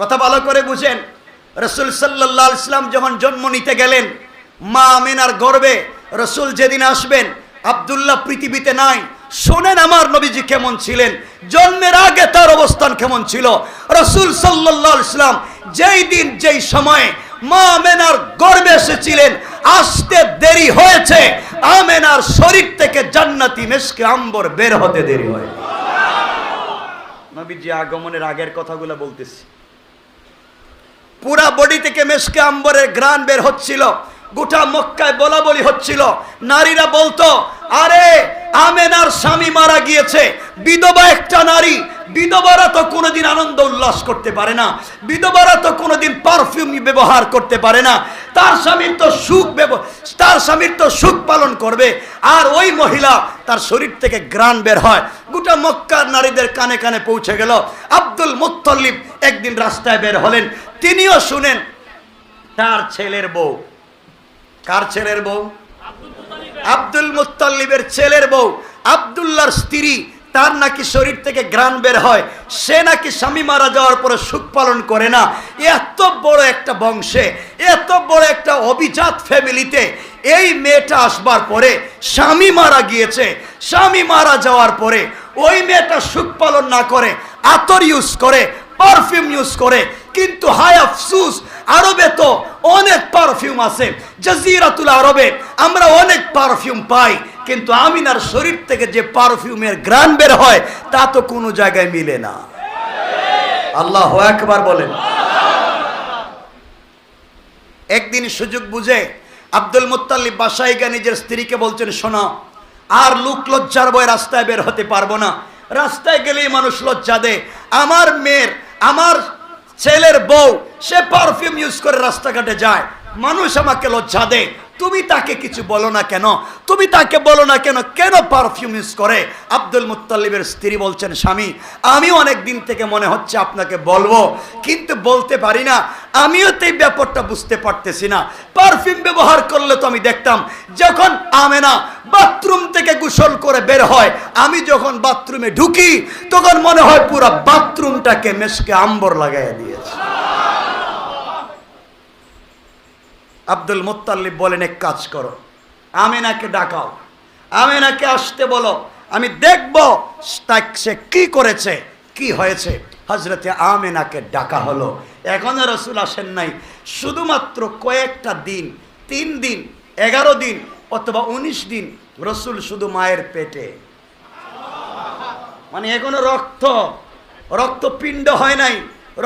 কথা ভালো করে বুঝেন। রসুল সাল্লাহ ইসলাম যখন জন্ম নিতে গেলেন, মা আমেনার গর্বে রসুল যেদিন আসবেন, আবদুল্লাহ পৃথিবীতে নাই। শোনেন আমার নবীজি কেমন ছিলেন, জন্মের আগে তার অবস্থান কেমন ছিল। রসুল সাল্লাহ ইসলাম যেই দিন, যেই সময়ে মা আমেনার গর্বে এসেছিলেন, আসতে দেরি হয়েছে। আমেনার শরীর থেকে জান্নাতি মেশকে আম্বর বের হতে দেরি হয়। নবীজি আগমনের আগের কথাগুলো বলতেছি। পুরা বডি থেকে মেশকে আম্বরের গ্রান বের হচ্ছিল। গোটা মক্কায় বলা বলি হচ্ছিল। নারীরা বলতো, আরে, আমেনার স্বামী মারা গিয়েছে। বিধবা একটা নারী। বিধবারা তো কোনোদিন আনন্দ উল্লাস করতে পারে না। বিধবারা তো কোনোদিন পারফিউম ব্যবহার করতে পারে না। তার স্বামীর তো সুখ তার স্বামীর তো সুখ পালন করবে। আর ওই মহিলা তার শরীর থেকে গ্রান বের হয়। গোটা মক্কার নারীদের কানে কানে পৌঁছে গেল। আব্দুল মুত্তল্লিব একদিন রাস্তায় বের হলেন। তিনিও শুনেন, তার ছেলের বউ। কার ছেলের বউ? আব্দুল মুত্তাল্লিবের ছেলের বউ। আবদুল্লার স্ত্রী তার নাকি শরীর থেকে গ্রান বের হয়, সে নাকি স্বামী মারা যাওয়ার পরে সুখ পালন করে না। এত বড় একটা বংশে, এত বড় একটা অভিজাত ফ্যামিলিতে এই মেয়েটা আসবার পরে স্বামী মারা গিয়েছে। স্বামী মারা যাওয়ার পরে ওই মেয়েটা সুখ পালন না করে, আতর ইউজ করে পারফিউম ইউজ করে। কিন্তু হায় আফসুস, আরবে তো অনেক পারফিউম আছে। জাজিরাতুল আরবে আমরা অনেক পারফিউম পাই। কিন্তু আমিনার শরীর থেকে যে পারফিউমের গ্রান বের হয়, তা তো কোনো জায়গায় মিলে না। আল্লাহ একবার বলেন। একদিন সুযোগ বুঝে আব্দুল মুত্তাল্লিব বাসায় গিয়ে নিজের স্ত্রীকে বলছেন, শোনো, আর লুক লজ্জার বয়ে রাস্তায় বের হতে পারব না। রাস্তায় গেলেই মানুষ লজ্জা দেয়। আমার মেয়ের, আমার ছেলের বউ, সে পারফিউম ইউজ করে রাস্তাঘাটে যায়। মানুষ আমাকে লজ্জা দেয়। তুমি তাকে কিছু বলো না কেন? তুমি তাকে বলো না কেন? কেন পারফিউম ইউজ করে? আব্দুল মুত্তালিবের স্ত্রী বলছেন, স্বামী আমি অনেক দিন থেকে মনে হচ্ছে আপনাকে বলব, কিন্তু বলতে পারি না। আমিও তো এই ব্যাপারটা বুঝতে পারতেছি না। পারফিউম ব্যবহার করলে তো আমি দেখতাম, যখন আমেনা বাথরুম থেকে গোসল করে বের হয়, আমি যখন বাথরুমে ঢুকি, তখন মনে হয় পুরো বাথরুমটাকে মেশকে আম্বর লাগাইয়া দিয়েছে। আব্দুল মুত্তাল্লিব বলেন, এক কাজ করো, আমেনাকে ডাকাও, আমেনাকে আসতে বলো, আমি দেখব সে কি করেছে, কি হয়েছে। হজরতে আমেনাকে ডাকা হলো। এখনও রসুল আসেন নাই। শুধুমাত্র কয়েকটা দিন, তিন দিন, এগারো দিন অথবা উনিশ দিন রসুল শুধু মায়ের পেটে। মানে এখনও রক্ত, রক্তপিণ্ড হয় নাই,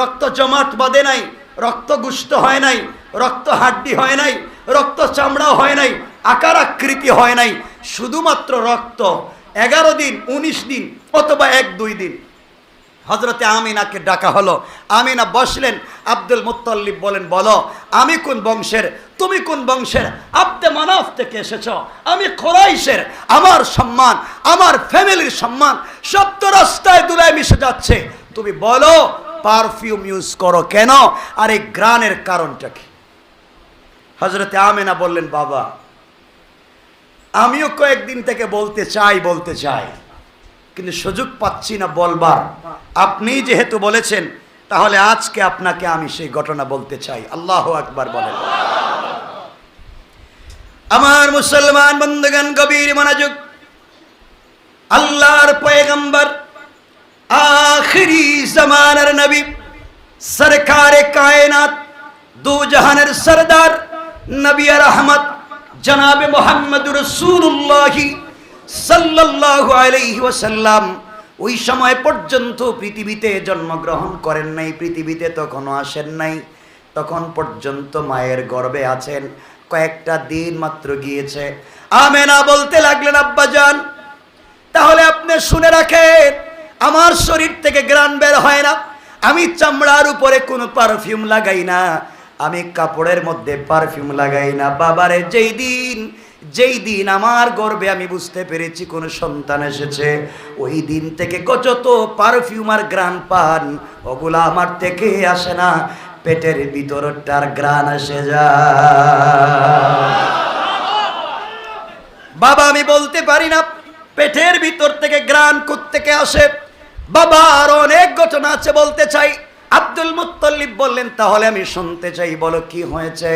রক্ত জমাট বাঁধে নাই, রক্ত গুষ্ট হয় নাই রক্ত হাড্ডি হয় নাই, রক্ত চামড়াও হয় নাই, আকার আকৃতি হয় নাই, শুধুমাত্র রক্ত। এগারো দিন, উনিশ দিন, অথবা এক, দুই দিন। হজরতে আমিনাকে ডাকা হলো। আমিনা বসলেন, আব্দুল মুত্তাল্লিব বলেন, বলো, আমি কোন বংশের? তুমি কোন বংশের? আব্দে মানাফ থেকে এসেছ। আমি খোরাইশের আমার সম্মান, আমার ফ্যামিলির সম্মান সব তো রাস্তায় দুলায় মিশে যাচ্ছে। তুমি বলো, পারফিউম ইউজ করো কেন? আর এই গ্রানের কারণটা কি? হজরতে আমেনা বললেন, বাবা, আমিও কয়েকদিন থেকে বলতে চাই বলতে চাই, কিন্তু সুযোগ পাচ্ছি না বলবার। আপনি যেহেতু বলেছেন, তাহলে আজকে আপনাকে আমি সেই ঘটনা বলতে চাই। আল্লাহ আকবার বলেন। আমার মুসলমান বন্ধুগণ, গভীর মনোযোগ, আল্লাহর পয়গম্বর, আখিরি জামানার নবী, সরকারে কায়নাত দু জাহানের সরদার নবী রহমত জনাবে মোহাম্মদ রসুল্লাহি সাল্লাল্লাহু আলাইহি ওয়াসাল্লাম, ওই সময় পর্যন্ত পৃথিবীতে জন্মগ্রহণ করেন নাই, পৃথিবীতে তখনও আসেন নাই। তখন পর্যন্ত মায়ের গর্ভে আছেন, কয়েকটা দিন মাত্র গিয়েছে। আমেনা বলতে লাগলেন আব্বাজান তাহলে আপনি শুনে রাখেন, আমার শরীর থেকে গ্রান বের হয় না, আমি চামড়ার উপরে কোনো পারফিউম লাগাই না আমি কাপড়ের মধ্যে পারফিউম লাগাই না। বাবারে, যেই দিন যেই দিন আমার গর্বে আমি বুঝতে পেরেছি কোনো সন্তান এসেছে, ওই দিন থেকে যত পারফিউম আর গ্রান পান। ওগুলা আমার থেকে আসে না, পেটের ভিতরটার গ্রান এসে যা বাবা, আমি বলতে পারি না, পেটের ভিতর থেকে গ্রান থেকে আসে। বাবা আর অনেক ঘটনা আছে বলতে চাই। আব্দুল মুত্তল্লিব বললেন, তাহলে আমি শুনতে চাই, বলো কি হয়েছে?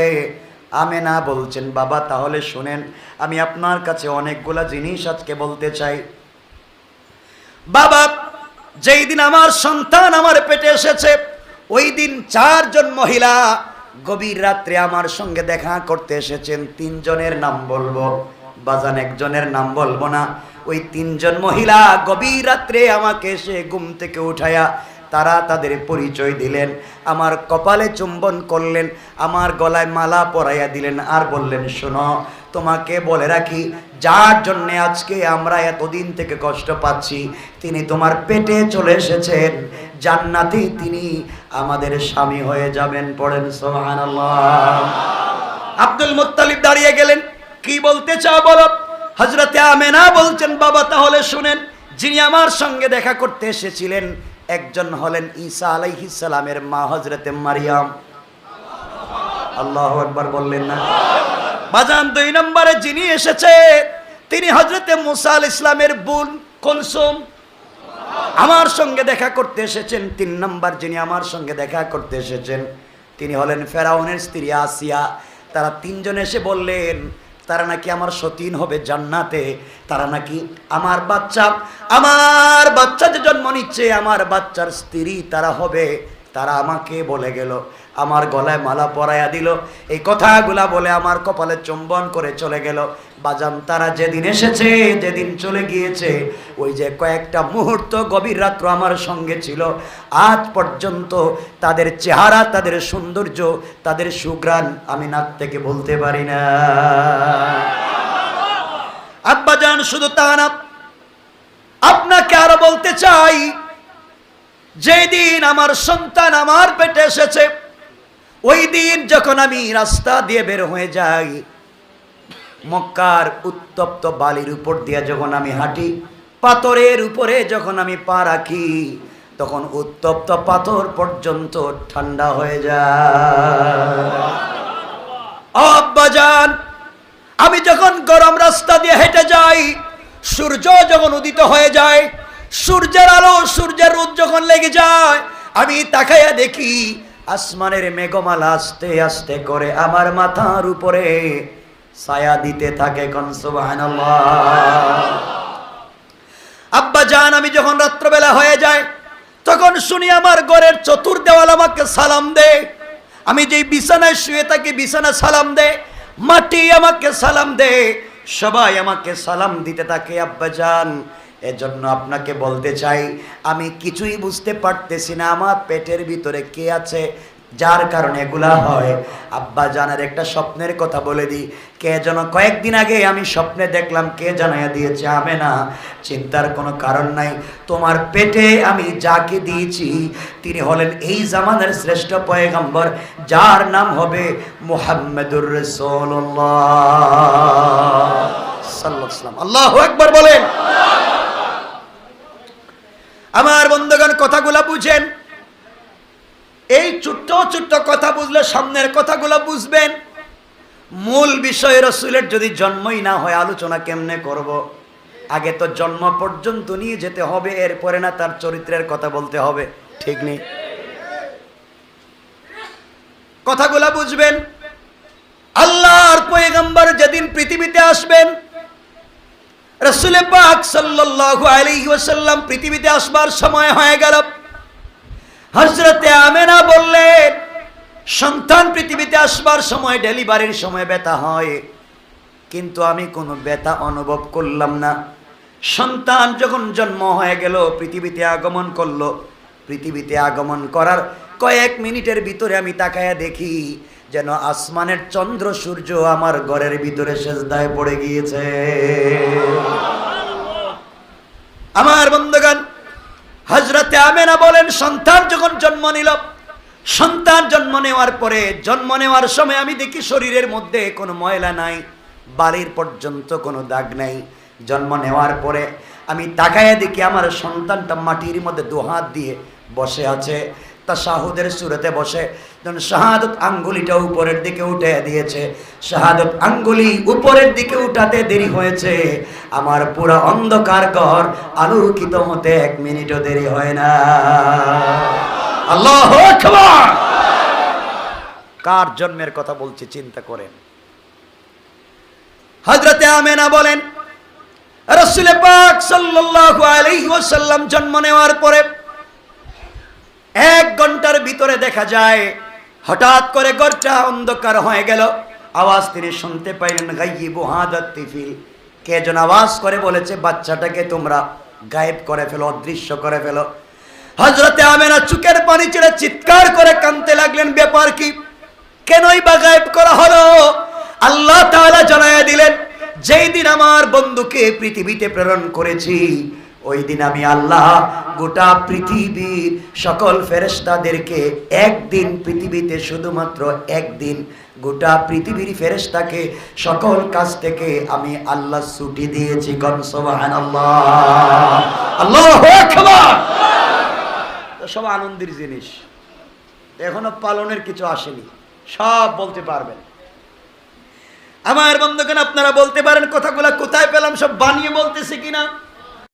আমেনা বলছেন, বাবা, তাহলে শুনেন, আমি আপনার কাছে অনেকগুলা জিনিস আজকে বলতে চাই। বাবা, যেই দিন আমার সন্তান আমার পেটে এসেছে, ওই দিন চারজন মহিলা গভীর রাত্রে আমার সঙ্গে দেখা করতে এসেছেন। তিনজনের নাম বলব, বাজান একজনের নাম বলব না। ওই তিনজন মহিলা গভীর রাত্রে আমাকে এসে ঘুম থেকে উঠায়া তারা তাদের পরিচয় দিলেন, আমার কপালে চুম্বন করলেন, আমার গলায় মালা পরাইয়া দিলেন আর বললেন, শোনো, তোমাকে বলে রাখি, যার জন্যে আজকে আমরা এতদিন থেকে কষ্ট পাচ্ছি, তিনি তোমার পেটে চলে এসেছেন জান্নাতেই তিনি আমাদের স্বামী হয়ে যাবেন। পড়েন, সুবহানাল্লাহ। আব্দুল মুত্তালিব দাঁড়িয়ে গেলেন, কি বলতে চাও বলো? হজরতে আমেনা বলছেন, বাবা, তাহলে শুনেন, যিনি আমার সঙ্গে দেখা করতে এসেছিলেন একজন হলেন ঈসা সালামের মা হজরতে মারিয়াম। আল্লাহ একবার বললেন না। বাজান দুই নম্বরে যিনি এসেছে, তিনি হজরতে মুসা আল ইসলামের বোন কলসুম। আমার সঙ্গে দেখা করতে এসেছেন। তিন নম্বর যিনি আমার সঙ্গে দেখা করতে এসেছেন, তিনি হলেন ফেরাউনের স্ত্রী আসিয়া। তারা তিনজন এসে বললেন তারা নাকি আমার সতীন হবে জান্নাতে, তারা নাকি আমার বাচ্চা আমার বাচ্চা যে জন্ম নিচ্ছে, আমার বাচ্চার স্ত্রী তারা হবে তারা আমাকে বলে গেল, আমার গলায় মালা পরাইয়া দিল। এই কথাগুলা বলে আমার কপালে চুম্বন করে চলে গেল। বাজান, তারা যেদিন এসেছে, যেদিন চলে গিয়েছে, ওই যে কয়েকটা মুহূর্ত গভীর রাত্র আমার সঙ্গে ছিল। আজ পর্যন্ত তাদের চেহারা, তাদের সৌন্দর্য, তাদের সুগ্রাণ আমি নাক থেকে বলতে পারি না। আব্বাজান, শুধু তা না, আপনাকে আরও বলতে চাই যেদিন আমার সন্তান আমার পেটে এসেছে, ওই দিন যখন আমি রাস্তা দিয়ে বের হয়ে যাই, মক্কার উত্তপ্ত বালির উপর দিয়ে যখন আমি হাঁটি, পাথরের উপরে যখন আমি পা রাখি, তখন উত্তপ্ত পাথর পর্যন্ত ঠান্ডা হয়ে যায়। আমি যখন গরম রাস্তা দিয়ে হেঁটে যাই, সূর্য যখন উদিত হয়ে যায় সূর্যের আলো, সূর্যের রোদ যখন লেগে যায়, আমি তাকাইয়া দেখি আসমানের মেঘমালা আস্তে আস্তে করে আমার মাথার উপরে ছায়া দিতে থাকে আব্বা জান, আমি যখন রাত্রবেলা হয়ে যায় তখন শুনি আমার ঘরের চতুর দেওয়াল আমাকে সালাম দে আমি যেই বিছানায় শুয়ে থাকি বিছানা সালাম দে মাটি আমাকে সালাম দে সবাই আমাকে সালাম দিতে থাকে, আব্বা জান। এজন্য আপনাকে বলতে চাই, আমি কিছুই বুঝতে পারতেছি না আমার পেটের ভিতরে কে আছে, যার কারণে এগুলা হয়। আব্বা জানার একটা স্বপ্নের কথা বলে দিই, কে যেন কয়েকদিন আগে আমি স্বপ্নে দেখলাম, কে জানাইয়া দিয়েছে, আমি না। চিন্তার কোনো কারণ নাই। তোমার পেটে আমি যাকে দিয়েছি, তিনি হলেন এই জামানের শ্রেষ্ঠ পয়গম্বর, যার নাম হবে মুহাম্মদুর রসুল্লাহ আল্লাহ একবার বলেন। আমার বন্ধুগণ কথাগুলা বুঝেন। এই ছোট্ট ছোট্ট কথা বুঝলে সামনের কথাগুলো বুঝবেন। মূল বিষয় রসুলের যদি জন্মই না হয়, আলোচনা কেমনে করব। আগে তো জন্ম পর্যন্ত নিয়ে যেতে হবে, এরপরে না তার চরিত্রের কথা বলতে হবে। ঠিক নেই? কথাগুলা বুঝবেন। আল্লাহর পয়গম্বর যেদিন পৃথিবীতে আসবেন রসুলে পাক সাল্লাল্লাহু আলাইহি ওয়াসাল্লাম পৃথিবীতে আসবার সময় হয়ে গেল। হজরতে আমেনা বললেন, সন্তান পৃথিবীতে আসবার সময় ডেলিভারির সময় ব্যথা হয়, কিন্তু আমি কোনো ব্যথা অনুভব করলাম না। সন্তান যখন জন্ম হয়ে গেল, পৃথিবীতে আগমন করল। পৃথিবীতে আগমন করার কয়েক মিনিটের ভিতরে আমি তাকায়া দেখি যেন আসমানের চন্দ্র সূর্য আমার ঘরের ভিতরে সেজদায় পড়ে গিয়েছে। আমার বন্ধুগণ হজরতে আমেনা বলেন, সন্তান যখন জন্ম নিল, সন্তান জন্ম নেওয়ার পরে, জন্ম নেওয়ার সময় আমি দেখি শরীরের মধ্যে কোনো ময়লা নাই বাড়ির পর্যন্ত কোনো দাগ নাই। জন্ম নেওয়ার পরে আমি তাকায় দেখি আমার সন্তানটা মাটির মধ্যে দুহাত দিয়ে বসে আছে। তা শাহুদের সুরতে বসে। শাহাদত আঙ্গুলিটা উপরের দিকে উঠে দিয়েছে। শাহাদত আঙ্গুলি উপরের দিকে উঠাতে দেরি হয়েছে। আমার পুরো অন্ধকার ঘর আলোকিত হতে এক মিনিটও দেরি হয় না। আল্লাহ কার জন্মের কথা বলছি, চিন্তা করেন। হজরতে আমেনা বলেন, রসুল পাক সাল্লাল্লাহু আলাইহি ওয়াসাল্লাম জন্ম নেওয়ার পরে এক ঘণ্টার ভিতরে দেখা যায়, হঠাৎ করে ঘরটা অন্ধকার হয়ে গেল। আওয়াজ তিনি শুনতে পাইলেন, গাইয়িব হাদাত তিফিল। কে যেন আওয়াজ করে বলেছে, বাচ্চাটাকে তোমরা গায়েব করে ফেলো, অদৃশ্য করে ফেলো। হজরতে আমেনা চুকের পানি ছেড়ে চিৎকার করে কানতে লাগলেন, ব্যাপার কি? কেনই বা গায়েব করা হলো? আল্লাহ তাআলা জানায় দিলেন, যেই দিন আমার বন্ধুকে পৃথিবীতে প্রেরণ করেছি ওই দিন আমি আল্লাহ গোটা পৃথিবীর সকল ফেরেশতাদেরকে একদিন পৃথিবীতে শুধুমাত্র একদিন গোটা পৃথিবীর ফেরেশতাকে সকল কাজ থেকে আমি আল্লাহ ছুটি দিয়েছি গন সুবহানাল্লাহ। আল্লাহু তো সব আনন্দের জিনিস। এখনও পালনের কিছু আসেনি। সব বলতে পারবেন। আমার বন্ধুগণ, আপনারা বলতে পারেন কথাগুলো কোথায় পেলাম, সব বানিয়ে বলতেছে কিনা?